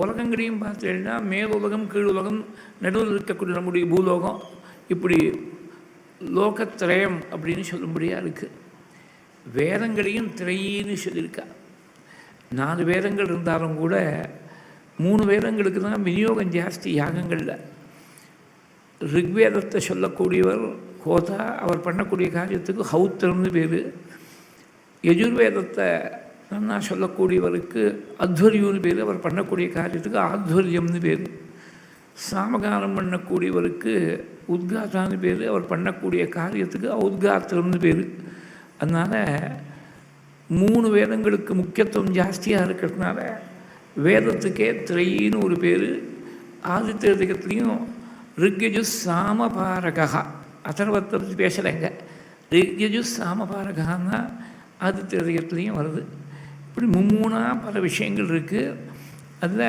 உலகங்களையும் பார்த்தீங்கன்னா மேல் உலகம் கீழ் உலகம் நடுவில் இருக்கக்கூடிய நம்முடைய பூலோகம் இப்படி லோகத்திரயம் அப்படின்னு சொல்லும்படியாக இருக்குது வேதங்களையும் திரையின்னு சொல்லியிருக்கா. நாலு வேதங்கள் இருந்தாலும் கூட மூணு வேதங்களுக்கு தான் விநியோகம் ஜாஸ்தி யாகங்களில். ரிக்வேதத்தை சொல்லக்கூடியவர் கோதா அவர் பண்ணக்கூடிய காரியத்துக்கு ஹௌத்திரம்னு பேர். யஜுர்வேதத்தை நன்னா சொல்லக்கூடியவருக்கு அத்வரியும்னு பேர் அவர் பண்ணக்கூடிய காரியத்துக்கு ஆத்வரியம்னு பேர். சாமகானம் பண்ணக்கூடியவருக்கு உத்காத்தான்னு பேர் அவர் பண்ணக்கூடிய காரியத்துக்கு ஔத்காத்திரம்னு பேர். அதனால் மூணு வேதங்களுக்கு முக்கியத்துவம் ஜாஸ்தியாக இருக்கிறதுனால வேதத்துக்கே திரையின்னு ஒரு பேர் ஆதித்யதிகத்துலேயும் ரிக்யஜு சாமபாரகா அதர்வத்தை பற்றி பேசலைங்க ரிக்யஜு சாமபாரகான்னா ஆதித்யதிகத்துலேயும் வருது. இப்படி மும்மூணாக பல விஷயங்கள் இருக்குது அதில்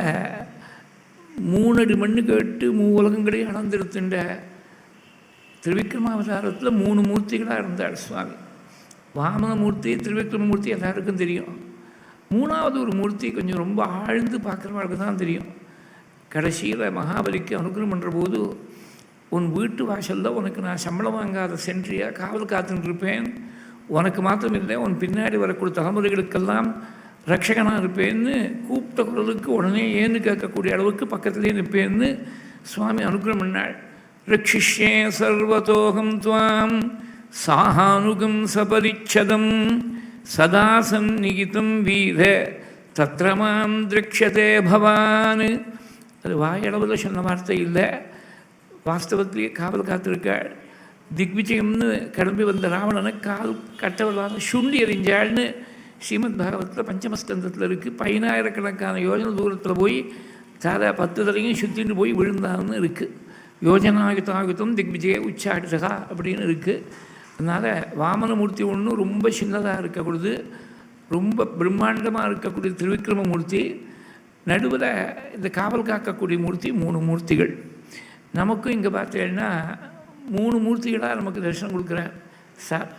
மூணடி மண்ணு கேட்டு மூ உலகங்களே அளந்திருத்துன்ற திருவிக்ரமாவதாரத்தில் மூணு மூர்த்திகளாக இருந்தார் சுவாமி. வாமனமூர்த்தி திருவிக்ரமமூர்த்தி எல்லாருக்கும் தெரியும். மூணாவது ஒரு மூர்த்தி கொஞ்சம் ரொம்ப ஆழ்ந்து பார்க்குறவங்களுக்கு தான் தெரியும். கடைசியில் மகாபலிக்கு அனுகிரகம் பண்ணுற போது உன் வீட்டு வாசலில் உனக்கு நான் சம்பளம் வாங்காத சென்றியாக காவல் காத்துன்ட்ருப்பேன் உனக்கு மாத்திரம் இல்லை உன் பின்னாடி வரக்கூடிய தலைமுறைகளுக்கெல்லாம் ரட்சகனாக இருப்பேன்னு கூப்பிட்ட குரலுக்கு உடனே ஏன்னு கேட்கக்கூடிய அளவுக்கு பக்கத்துலேயே நிற்பேன்னு சுவாமி அனுகிரகம் பண்ணாள் ரட்சிஷ்யே சர்வதோகம் துவாம் சாஹானுகம் சபரிச்சதம் சதா சந்நிகிதம் வீத தத்ரமாம் திரக்ஷதே பவான். அது வாயளவில் சொன்ன வார்த்தை இல்லை. வாஸ்தவத்திலேயே காவல் காத்திருக்காள். திக்விஜயம்னு கிளம்பி வந்த ராவணனை கால் கட்டவர்களால் சுண்டி எறிஞ்சாள்னு ஸ்ரீமத் பாகவத்தில் பஞ்சமஸ்கந்தத்தில் இருக்குது பதினாயிரக்கணக்கான யோஜனை தூரத்தில் போய் சாதா பத்து தரையும் சுற்றிட்டு போய் விழுந்தான்னு இருக்குது யோஜனாயுதாயுதம் திக்விஜய உச்சாடிசகா அப்படின்னு இருக்குது அதனால் வாமனமூர்த்தி ஒன்று ரொம்ப சின்னதாக இருக்கக்கூடியது. ரொம்ப பிரம்மாண்டமாக இருக்கக்கூடிய திருவிக்ரமமூர்த்தி நடுவில் இந்த காவல் காக்கக்கூடிய மூர்த்தி மூணு மூர்த்திகள். நமக்கும் இங்கே பார்த்தீங்கன்னா மூணு மூர்த்திகளாக நமக்கு தரிசனம் கொடுக்குறேன் சார்.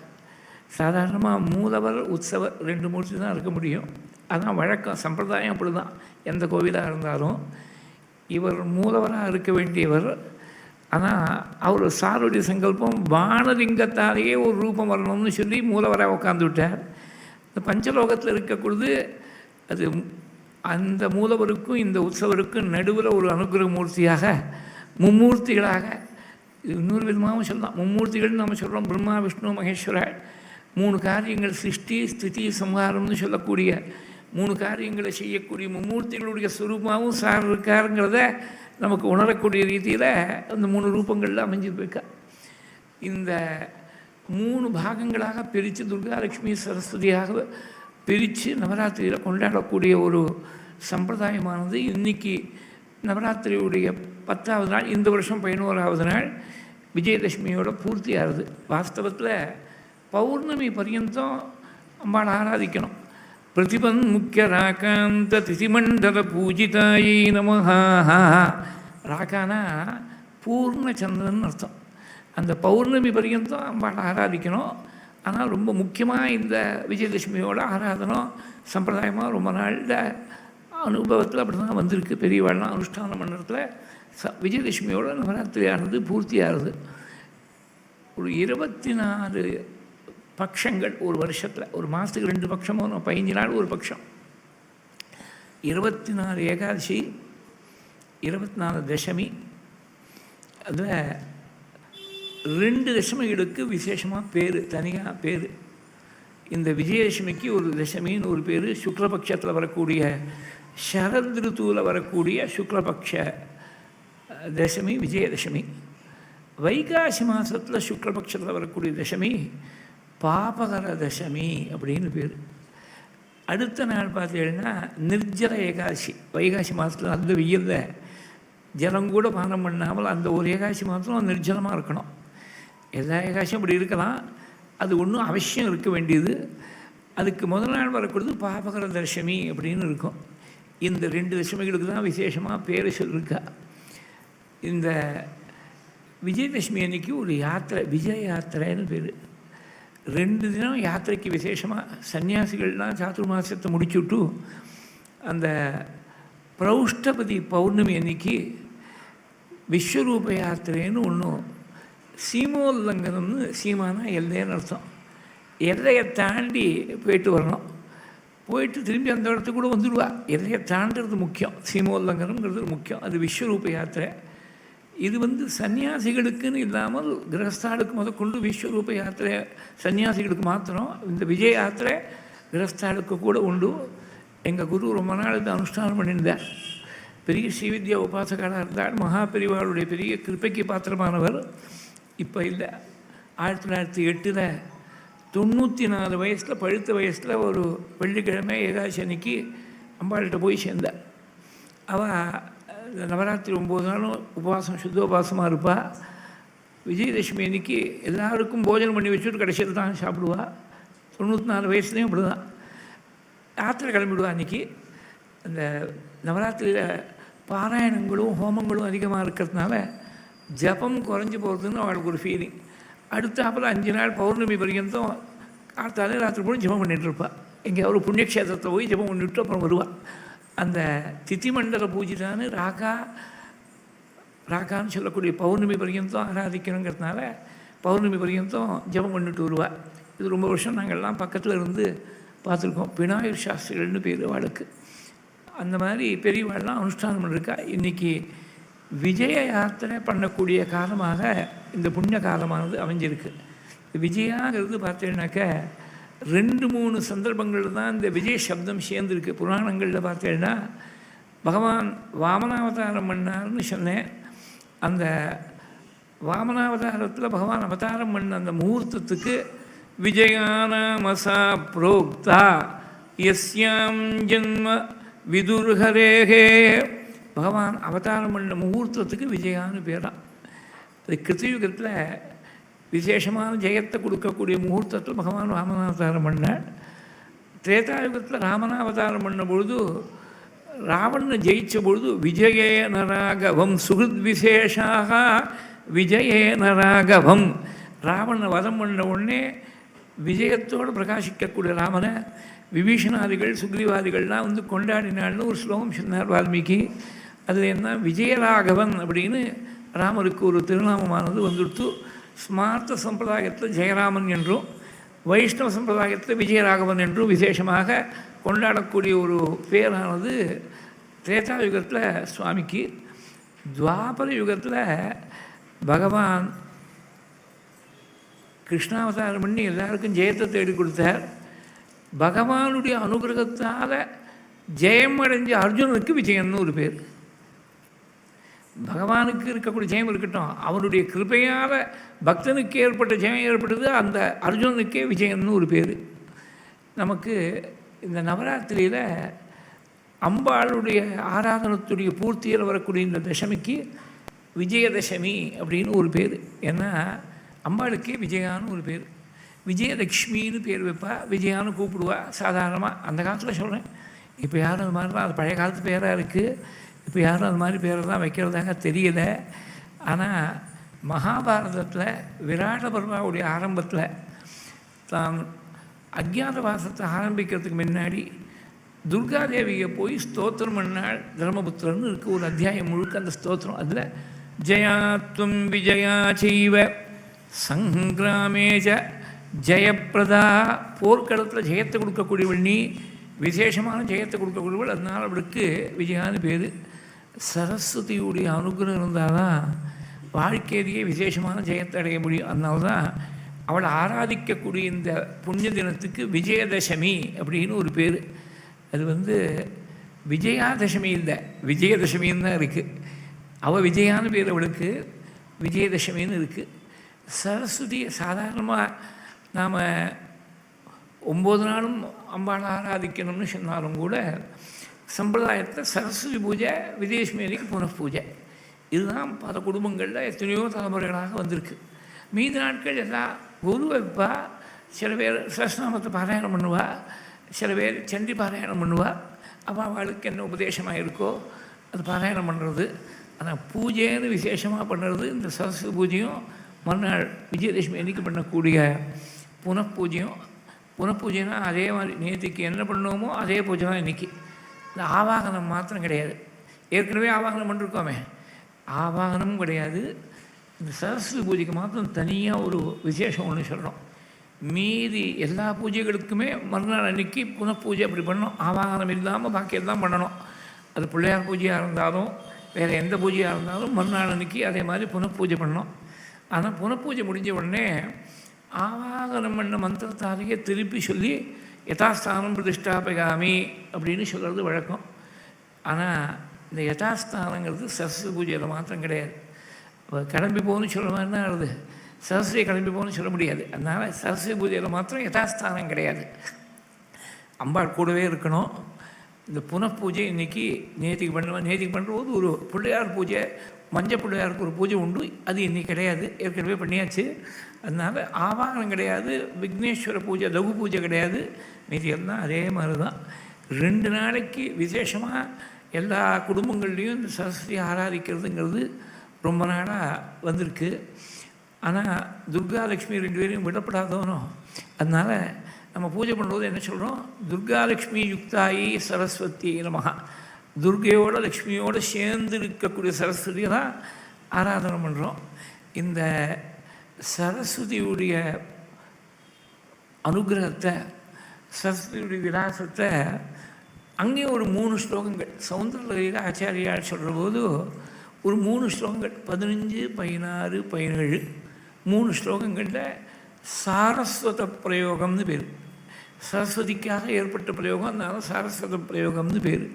சாதாரணமாக மூலவர் உற்சவர் ரெண்டு மூர்த்தி தான் இருக்க முடியும். அதான் வழக்கம். சம்பிரதாயம் அப்படி தான் எந்த கோவிலாக இருந்தாலும் இவர் மூலவராக இருக்க வேண்டியவர். ஆனால் அவர் சாருடைய சங்கல்பம் வானலிங்கத்தாலேயே ஒரு ரூபம் வரணும்னு சொல்லி மூலவராக உட்காந்து விட்டார். இந்த பஞ்சலோகத்தில் இருக்கக்கூடியது அது அந்த மூலவருக்கும் இந்த உற்சவருக்கும் நடுவில் ஒரு அனுகிரக மூர்த்தியாக மும்மூர்த்திகளாக இன்னொரு விதமாகவும் சொல்லலாம். மும்மூர்த்திகள்னு நம்ம சொல்கிறோம் பிரம்மா விஷ்ணு மகேஸ்வரர் மூணு காரியங்கள் சிருஷ்டி ஸ்திதி சம்ஹாரம்னு சொல்லக்கூடிய மூணு காரியங்களை செய்யக்கூடிய மும்மூர்த்திகளுடைய சுரூபமாகவும் சார் இருக்காருங்கிறத நமக்கு உணரக்கூடிய ரீதியில் அந்த மூணு ரூபங்களில் அமைஞ்சு இந்த மூணு பாகங்களாக பிரித்து துர்கா சரஸ்வதியாக பிரித்து நவராத்திரியில் கொண்டாடக்கூடிய ஒரு சம்பிரதாயமானது இன்றைக்கி நவராத்திரியுடைய பத்தாவது நாள் இந்த வருஷம் பதினோராவது நாள் விஜயதசமியோட பூர்த்தி ஆகுது வாஸ்தவத்தில் பௌர்ணமி பரியந்தம் அம்பாள் ஆராதிக்கணும் பிரதிபன் முக்கிய ராகாந்த திதிமண்டல பூஜிதாயை நமஹா ராகானா பூர்ண சந்திரன் அர்த்தம் அந்த பௌர்ணமி பர்யந்தம் அம்பாள் ஆராதிக்கணும் ஆனால் ரொம்ப முக்கியமாக இந்த விஜயதசமியோட ஆராதனம் சம்பிரதாயமாக ரொம்ப நாளில் அனுபவத்தில் அப்படி தான் வந்திருக்கு பெரியவாழ்லாம் அனுஷ்டான மண்டலத்தில் ச விஜயதசமியோட நவராத்திரி ஆனது பூர்த்தி ஆகுது ஒரு இருபத்தி நாலு பட்சங்கள் ஒரு வருஷத்தில் ஒரு மாதத்துக்கு ரெண்டு பட்சமோ பதினஞ்சு நாள் ஒரு பட்சம் இருபத்தி நாலு ஏகாதசி இருபத்தி நாலு தசமி அதில் ரெண்டு தசமிகளுக்கு விசேஷமாக பேர் தனியாக பேர். இந்த விஜயதசமிக்கு ஒரு தசமின்னு ஒரு பேர் சுக்லபக்ஷத்தில் வரக்கூடிய சரத் ருத்துவில் வரக்கூடிய சுக்லபக்ஷ தசமி விஜயதசமி. வைகாசி மாதத்தில் சுக்லபக்ஷத்தில் வரக்கூடிய தசமி பாபகர தசமி அப்படின்னு பேர். அடுத்த நாள் பார்த்தீங்கன்னா நிர்ஜல ஏகாதசி வைகாசி மாதத்தில் அந்த வெயிலில் ஜலம் கூட பானம் பண்ணாமல் அந்த ஒரு ஏகாசி மாதம் நிர்ஜலமாக இருக்கணும். எல்லா ஏகாசியும் அப்படி இருக்கலாம். அது ஒன்றும் அவசியம் இருக்க வேண்டியது. அதுக்கு முதல் நாள் வரக்கூடியது பாபகர தசமி அப்படின்னு இருக்கும். இந்த ரெண்டு தசமிகளுக்கு தான் விசேஷமாக பேர் சொல்லியிருக்கா இந்த விஜயதசமி அன்னைக்கு ஒரு யாத்திரை விஜய யாத்திரைன்னு பேர். ரெண்டு தினம் யாத்திரைக்கு விசேஷமாக சன்னியாசிகள்லாம் சாத்துர் மாசத்தை முடிச்சுட்டு அந்த பிரௌஷ்டபதி பௌர்ணமி அன்னைக்கு விஸ்வரூப யாத்திரைன்னு ஒன்றும் சீமோல்லங்கனம்னு சீமானா எல்லைன்னு அர்த்தம். எல்லையை தாண்டி போயிட்டு வரணும். போயிட்டு திரும்பி அந்த இடத்துக்கு கூட வந்துடுவா. எல்லையை தாண்டுறது முக்கியம். சீமோல்லங்கனம்ங்கிறது முக்கியம். அது விஸ்வரூப யாத்திரை. இது வந்து சன்னியாசிகளுக்குன்னு இல்லாமல் கிரகஸ்தாளுக்கு முதற்கொண்டு விஸ்வரூப யாத்திரை சன்னியாசிகளுக்கு மாத்திரம் இந்த விஜய யாத்திரை கிரகஸ்தாளுக்கு கூட உண்டு. எங்கள் குரு ரொம்ப நாள் இதை அனுஷ்டானம் பண்ணியிருந்தார். பெரிய ஸ்ரீவித்யா உபாசகராக இருந்தார். மகாபெரிவாளுடைய பெரிய கிருப்பைக்கு பாத்திரமானவர். இப்போ இல்லை. ஆயிரத்தி தொள்ளாயிரத்தி எட்டில் தொண்ணூற்றி நாலு வயசில் பழுத்த வயசில் ஒரு வெள்ளிக்கிழமை ஏகாசனிக்கு அன்னைக்கு அம்பாள்கிட்ட போய் சேர்ந்தார். அவள் இந்த நவராத்திரி ஒம்பது நாளும் உபவாசம் சுத்தோபாசமாக இருப்பாள் விஜயதசமி அன்னைக்கு எல்லாருக்கும் போஜனம் பண்ணி வச்சுட்டு கடைசியில் தான் சாப்பிடுவா. தொண்ணூற்றி நாலு வயசுலேயும் அப்படி தான் யாத்திரை கிளம்பிடுவா அன்றைக்கி அந்த நவராத்திரியில் பாராயணங்களும் ஹோமங்களும் அதிகமாக இருக்கிறதுனால ஜபம் குறைஞ்சி போகிறதுன்னு அவளுக்கு ஒரு ஃபீலிங் அடுத்தாப்பில் அஞ்சு நாள் பௌர்ணமி பர்யந்தம் காத்தாலே ராத்திரி போய் ஜபம் பண்ணிகிட்டு இருப்பாள் எங்கேயாவது ஒரு போய் ஜபம் பண்ணிவிட்டு அப்புறம் வருவாள் அந்த தித்தி மண்டல பூஜை தான் ராகா ராகான்னு சொல்லக்கூடிய பௌர்ணமி பரியந்தம் ஆராதிக்கணுங்கிறதுனால பௌர்ணமி பரியந்தம் ஜபம் பண்ணிட்டு வருவாள் இது ரொம்ப வருஷம் நாங்கள்லாம் பக்கத்தில் இருந்து பார்த்துருக்கோம். விநாயகர் சாஸ்திரிகள்னு பேர் அவளுக்கு. அந்த மாதிரி பெரியவாள்லாம் அனுஷ்டானம் பண்ணிருக்கா. இன்றைக்கி விஜய யாத்திரை பண்ணக்கூடிய காலமாக இந்த புண்ணிய காலமானது அமைஞ்சிருக்கு. விஜயாங்கிறது பார்த்தீங்கன்னாக்க ரெண்டு மூணு சந்தர்ப்பங்களில் தான் இந்த விஜய் சப்தம் சேர்ந்துருக்கு. புராணங்களில் பார்த்தீங்கன்னா பகவான் வாமனாவதாரம் பண்ணார்னு சொன்னேன். அந்த வாமனாவதாரத்தில் பகவான் அவதாரம் பண்ண அந்த முகூர்த்தத்துக்கு விஜயானாமசா புரோக்தா எஸ்யாம் ஜென்ம விதுர்ஹரேகே. பகவான் அவதாரம் பண்ண முகூர்த்தத்துக்கு விஜயான்னு பேரான் அது கிருத்தியுகத்தில் விசேஷமான ஜெயத்தை கொடுக்கக்கூடிய முகூர்த்தத்தில் பகவான் ராமனாவதாரம் பண்ணார் திரேதாயுகத்தில் ராமனாவதாரம் பண்ண பொழுது ராவணனை ஜெயித்த பொழுது விஜயேன ராகவம் சுகிருத் விசேஷாக விஜயேன ராகவம் ராவணனை வதம் பண்ண உடனே விஜயத்தோடு பிரகாசிக்கக்கூடிய ராமனை விபீஷணாதிகள் சுக்ரீவாதிகள்லாம் வந்து கொண்டாடினாள்னு ஒரு ஸ்லோகம் சொன்னார் வால்மீகி அதில் என்ன விஜயராகவன் அப்படின்னு ராமருக்கு ஒரு திருநாமமானது வந்துடுத்து ஸ்மார்த்த சம்பிரதாயத்தில் ஜெயராமன் என்றும் வைஷ்ணவ சம்பிரதாயத்தில் விஜயராகவன் என்றும் விசேஷமாக கொண்டாடக்கூடிய ஒரு பேரானது திரேதா யுகத்தில் சுவாமிக்கு. துவாபர யுகத்தில் பகவான் கிருஷ்ணாவதாரம் பண்ணி எல்லாருக்கும் ஜெயத்தை தேடி கொடுத்தார். பகவானுடைய அனுகிரகத்தால் ஜெயம் அடைஞ்ச அர்ஜுனனுக்கு விஜயன்னு ஒரு பேர். பகவானுக்கு இருக்கக்கூடிய ஜெயம் இருக்கட்டும். அவருடைய கிருபையால் பக்தனுக்கு ஏற்பட்ட ஜெயம் ஏற்பட்டது அந்த அர்ஜுனனுக்கே விஜயன்னு ஒரு பேர். நமக்கு இந்த நவராத்திரியில் அம்பாளுடைய ஆராதனத்துடைய பூர்த்தியில் வரக்கூடிய இந்த தசமிக்கு விஜயதசமி அப்படின்னு ஒரு பேர். ஏன்னா அம்பாளுக்கே விஜயான்னு ஒரு பேர். விஜயலக்ஷ்மின்னு பேர் வைப்பா விஜயான்னு கூப்பிடுவா சாதாரணமாக அந்த காலத்தில் சொல்கிறேன் இப்போ யாரும் அது மாதிரிலாம் அது பழைய காலத்து பேராக இருக்குது இப்போ யாரும் அது மாதிரி பேரெல்லாம் வைக்கிறதாக தெரியல. ஆனால் மகாபாரதத்தில் விராட பர்மாவுடைய ஆரம்பத்தில் தான் அஜ்ஞாதவாசத்தை ஆரம்பிக்கிறதுக்கு முன்னாடி துர்காதேவியை போய் ஸ்தோத்திரம் பண்ணாள் தர்மபுத்திரன்னு இருக்குது ஒரு அத்தியாயம் முழுக்க அந்த ஸ்தோத்திரம். அதில் ஜயாத்வம் விஜயா செய்வ சங்கிராமேஜ ஜெயப்பிரதா போர்க்களத்தில் ஜெயத்தை கொடுக்கக்கூடியவள் நீ விசேஷமான ஜெயத்தை கொடுக்கக்கூடியவள் அதனால் அவளுக்கு விஜயான்னு பேர். சரஸ்வதியுடைய அனுகிரகம் இருந்தால் தான் வாழ்க்கையிலேயே விசேஷமான ஜெயத்தை அடைய முடியும். அதனால தான் அவளை ஆராதிக்கக்கூடிய இந்த புண்ணிய தினத்துக்கு விஜயதசமி அப்படின்னு ஒரு பேர். அது வந்து விஜயாதசமி இல்லை விஜயதசமின்னு தான் இருக்குது அவள் விஜயான்னு பேர் அவளுக்கு விஜயதசமின்னு இருக்குது சரஸ்வதியை சாதாரணமாக நாம் ஒம்பது நாளும் அம்பாளை ஆராதிக்கணும்னு சொன்னாலும் கூட சம்பிரதாயத்தில் சரஸ்வதி பூஜை விஜயதசமிக்கு புனഃபூஜை இதுதான் பல குடும்பங்களில் எத்தனையோ தலைமுறைகளாக வந்திருக்கு. மீதி நாட்கள் எல்லாம் குரு வைப்பா சில பேர் சஸ்நாமத்தை பாராயணம் பண்ணுவா சில பேர் சண்டி பாராயணம் பண்ணுவா. அப்போ அவளுக்கு என்ன உபதேசமாக இருக்கோ அது பாராயணம் பண்ணுறது ஆனால் பூஜைன்னு விசேஷமாக பண்ணுறது இந்த சரஸ்வதி பூஜையும் மறுநாள் விஜயதசமி அன்னைக்கு பண்ணக்கூடிய புனப்பூஜையும் புனப்பூஜைனா அதே மாதிரி நேற்றுக்கு என்ன பண்ணோமோ அதே பூஜை தான் இன்றைக்கி இந்த ஆவாகனம் மாத்திரம் கிடையாது. ஏற்கனவே ஆவாகனம் பண்ணிருக்கோமே ஆவாகனமும் கிடையாது. இந்த சரஸ்வதி பூஜைக்கு மாத்திரம் தனியாக ஒரு விசேஷம் ஒன்று சொல்கிறோம் மீதி எல்லா பூஜைகளுக்குமே மறுநாள் அன்னைக்கு புனഃபூஜை அப்படி பண்ணணும். ஆவாகனம் இல்லாமல் பாக்கி எல்லாம் பண்ணணும். அது பிள்ளையார் பூஜையாக இருந்தாலும் வேறு எந்த பூஜையாக இருந்தாலும் மறுநாள் அன்னைக்கு அதே மாதிரி புனப்பூஜை பண்ணணும். ஆனால் புனப்பூஜை முடிஞ்ச உடனே ஆவாகனம் பண்ண மந்திரத்தாலேயே திருப்பி சொல்லி யதாஸ்தானம் பிரதிஷ்டாபகாமி அப்படின்னு சொல்கிறது வழக்கம். ஆனால் இந்த யதாஸ்தானங்கிறது சரஸ்வதி பூஜையில் மாத்திரம் கிடையாது. கிளம்பி போகணும்னு சொல்கிற மாதிரி தான் வருது. சரஸ்வதி கிளம்பி போகணும்னு சொல்ல முடியாது. அதனால் சரஸ்வதி பூஜையில் மாத்திரம் யதாஸ்தானம் கிடையாது. அம்பாள் கூடவே இருக்கணும். இந்த புனப்பூஜை இன்றைக்கி நேத்திக்கு பண்ணுவோம் நேத்திக்கு பண்ணும்போது ஒரு பிள்ளையார் பூஜை மஞ்சள் பிள்ளையாருக்கு ஒரு பூஜை உண்டு. அது இன்னைக்கு கிடையாது. ஏற்கனவே பண்ணியாச்சு. அதனால் ஆவாகனம் கிடையாது விக்னேஸ்வர பூஜை லகு பூஜை கிடையாது. மீதி எல்லாம் அதே மாதிரி தான் ரெண்டு நாளைக்கு விசேஷமாக எல்லா குடும்பங்கள்லேயும் இந்த சரஸ்வதி ஆராதிக்கிறதுங்கிறது ரொம்ப நாளாக வந்திருக்கு. ஆனால் துர்கா லக்ஷ்மி ரெண்டு பேரையும் விடப்படாதவனோ? அதனால் நம்ம பூஜை பண்ணும்போது என்ன சொல்கிறோம் துர்கா லக்ஷ்மி யுக்தாயி சரஸ்வதி நமகா துர்கையோட லக்ஷ்மியோடு சேர்ந்து இருக்கக்கூடிய சரஸ்வதியை தான் ஆராதனை பண்ணுறோம் இந்த சரஸ்வதியுடைய அனுகிரகத்தை சரஸ்வதியுடைய விலாசத்தை அங்கேயும் ஒரு மூணு ஸ்லோகங்கள். சவுந்தரலகிரியில் ஆச்சாரியார் சொல்கிற போது ஒரு மூணு ஸ்லோகங்கள். பதினஞ்சு பதினாறு பதினேழு மூணு ஸ்லோகங்களில் சாரஸ்வத பிரயோகம்னு பேர். சரஸ்வதிக்காக ஏற்பட்ட பிரயோகம் அதனால சாரஸ்வத பிரயோகம்னு பேர்.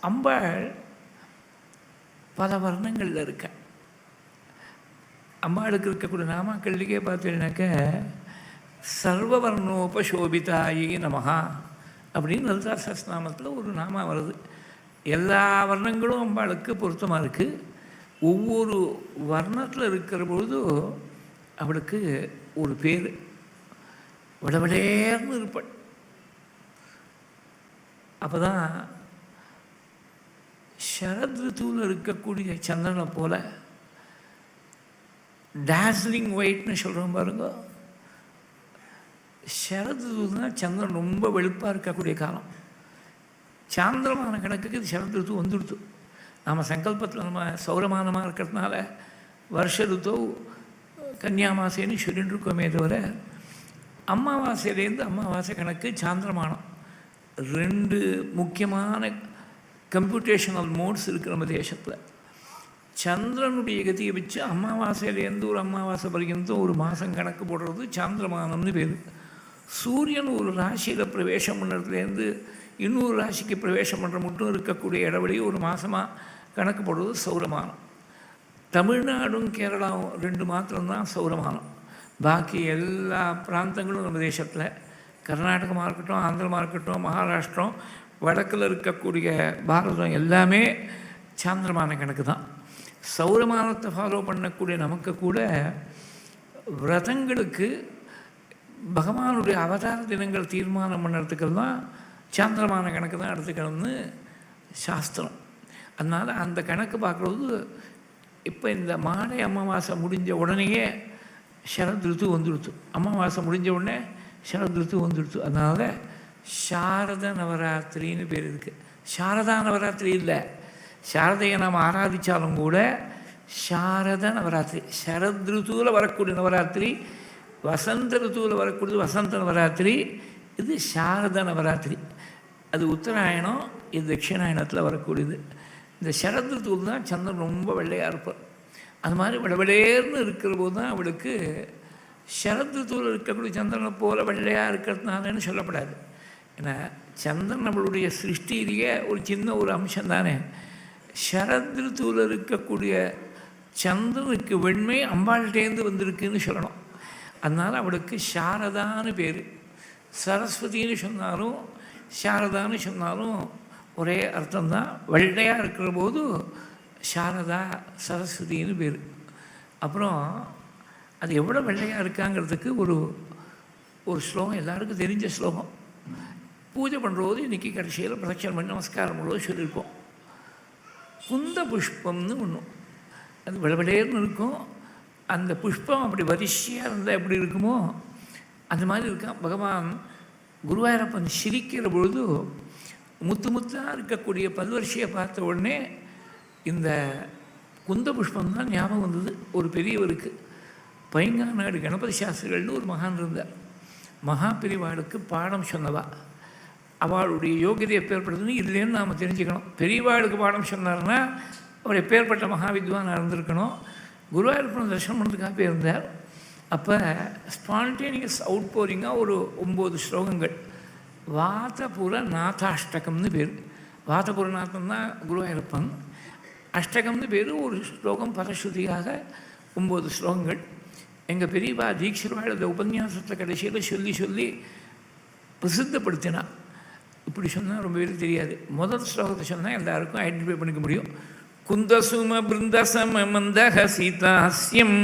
அம்பாள் பல வர்ணங்களில் இருக்கேன் அம்பாளுக்கு இருக்கக்கூடிய நாமாக்கள்லேயே பார்த்தீங்கன்னாக்க சர்வவர்ணோபசோபிதாயி நமகா அப்படின்னு லலிதா சஸ்நாமத்தில் ஒரு நாமா வருது. எல்லா வர்ணங்களும் அம்பாளுக்கு பொருத்தமாக இருக்குது ஒவ்வொரு வர்ணத்தில் இருக்கிற பொழுது அவளுக்கு ஒரு பேர். விடவிடேர்னு இருப்பாள். அப்போ தான் சரத் ரித்துவில் இருக்கக்கூடிய சந்திரனை போல் டாஸ்லிங் ஒயிட்னு சொல்கிறோம் பாருங்க. சரதுனா சந்திரன் ரொம்ப வெளுப்பாக இருக்கக்கூடிய காலம். சாந்திரமான கணக்குக்கு இது சரத் ரித்து வந்துடுத்து நாம் சங்கல்பத்தில் நம்ம சௌரமானமாக இருக்கிறதுனால வருஷ ரித்து கன்னியாமாசைன்னு சொல்லிட்டு இருக்கோமே தவிர அமாவாசையிலேருந்து அமாவாசை கணக்கு சாந்திரமானம். ரெண்டு முக்கியமான கம்ப்யூட்டேஷனல் மோட்ஸ் இருக்குது நம்ம தேசத்தில். சந்திரனுடைய கதியை வச்சு அமாவாசையிலேருந்து ஒரு அமாவாசை வரைக்கும் ஒரு மாதம் கணக்கு போடுறது சாந்திரமானம்னு பேர். சூரியன் ஒரு ராசியில் பிரவேசம் பண்ணுறதுலேருந்து இன்னொரு ராசிக்கு பிரவேசம் பண்ணுற மட்டும் இருக்கக்கூடிய இடைவெளி ஒரு மாதமாக கணக்கு போடுறது சௌரமானம். தமிழ்நாடும் கேரளாவும் ரெண்டு மாத்திரம்தான் சௌரமானம். பாக்கி எல்லா பிராந்தங்களும் நம்ம தேசத்தில். கர்நாடகமாக இருக்கட்டும் ஆந்திரமாக இருக்கட்டும் மகாராஷ்டிரம் வடக்கில் இருக்கக்கூடிய பாரதம் எல்லாமே சாந்திரமான கணக்கு தான் சௌரமானத்தை ஃபாலோ பண்ணக்கூடிய நமக்கு கூட விரதங்களுக்கு பகவானுடைய அவதார தினங்கள் தீர்மானம் பண்ணுறதுக்கெல்லாம் சாந்திரமான கணக்கு தான் எடுத்துக்கணும்னு சாஸ்திரம். அதனால் அந்த கணக்கு பார்க்குறது இப்போ இந்த மாலை அமாவாசை முடிஞ்ச உடனேயே சரத் ரித்து வந்துடுத்து. அமாவாசை முடிஞ்ச உடனே சரத் ரித்து வந்துடுத்து. அதனால் சாரத நவராத்திரின்னு பேர் இருக்குது சாரதா நவராத்திரி இல்லை. சாரதையை நாம் ஆராதித்தாலும் கூட சாரத நவராத்திரி சரத் ருத்துவில் வரக்கூடிய நவராத்திரி வசந்த ருத்துவில் வரக்கூடியது வசந்த நவராத்திரி இது சாரத நவராத்திரி. அது உத்தராயணம் இது தட்சிணாயணத்தில் வரக்கூடியது. இந்த சரத் ருத்துவில் தான் சந்திரன் ரொம்ப வெள்ளையாக இருப்பார். அது மாதிரி விடவிடேர்னு இருக்கிற போது தான் அவளுக்கு சரத் ருத்துவில் இருக்கக்கூடிய சந்திரனை போல வெள்ளையாக இருக்கிறதுனாலன்னு சொல்லப்படாது. ஏன்னா சந்திரன் நம்மளுடைய சிருஷ்டியிலேயே ஒரு சின்ன ஒரு அம்சம் தானே. சரத் ரித்துவில் இருக்கக்கூடிய சந்திரனுக்கு வெண்மை அம்பாள்கிட்டேருந்து வந்திருக்குன்னு சொல்லணும். அதனால் அவளுக்கு சாரதான்னு பேர். சரஸ்வதின்னு சொன்னாலும் சாரதான்னு சொன்னாலும் ஒரே அர்த்தம்தான். வெள்ளையாக இருக்கிற போது சாரதா சரஸ்வதின்னு பேர். அப்புறம் அது எவ்வளோ வெள்ளையாக இருக்காங்கிறதுக்கு ஒரு ஒரு ஸ்லோகம் எல்லாருக்கும் தெரிஞ்ச ஸ்லோகம். பூஜை பண்ணுறது இன்றைக்கி கடைசியில் பிரதட்சணம் பண்ணி நமஸ்காரம் பண்ணுறது சொல்லியிருப்போம். குந்த புஷ்பம்னு ஒன்றும் அது விளவிலேர்னு இருக்கும். அந்த புஷ்பம் அப்படி வரிசையாக இருந்தால் எப்படி இருக்குமோ அந்த மாதிரி இருக்கான் பகவான் குருவாயூரப்பன் சிரிக்கிற பொழுது முத்து முத்தாக இருக்கக்கூடிய பல்வரிசையை பார்த்த உடனே இந்த குந்த புஷ்பம் தான் ஞாபகம் வந்தது. ஒரு பெரியவருக்கு. பைங்காநாடு கணபதி சாஸ்திரிகள்னு ஒரு மகான் இருந்தார். மகா பிரிவாளுக்கு பாடம் சொன்னவா. அவளுடைய யோகியதை எப்பேற்பட்டதுன்னு இல்லைன்னு நாம் தெரிஞ்சுக்கணும். பெரியவாளுக்கு பாடம் சொன்னார்னா அவர் எப்பேற்பட்ட மகா வித்வானாக இருந்திருக்கணும் குருவாயூரப்பன் தர்ஷனம் பண்ணுறதுக்காக போயிருந்தார். அப்போ ஸ்பான்டேனியஸ் அவுட் போரிங்காக ஒரு ஒம்பது ஸ்லோகங்கள். வாதபுர நாதாஷ்டகம்னு பேர். வாதபுர நாதம் தான் குருவாயூரப்பன் அஷ்டகம்னு பேர் ஒரு ஸ்லோகம் பரஸ்ருதியாக ஒம்பது ஸ்லோகங்கள். எங்கள் பெரியவா தீட்சிதவாள் அந்த உபன்யாசத்தை கடைசியில் சொல்லி சொல்லி பிரசித்தப்படுத்தினார். இப்படி சொன்னால் ரொம்ப பேருக்கு தெரியாது. முதல் ஸ்லோகத்தை சொன்னால் எல்லாருக்கும் ஐடென்டிஃபை பண்ணிக்க முடியும். குந்தசும பிருந்தசம மந்தக சீதாஸ்யம்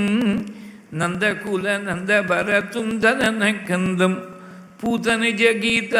நந்தகுல நந்த பரதுந்தன கந்தம் பூதனிஜ கீத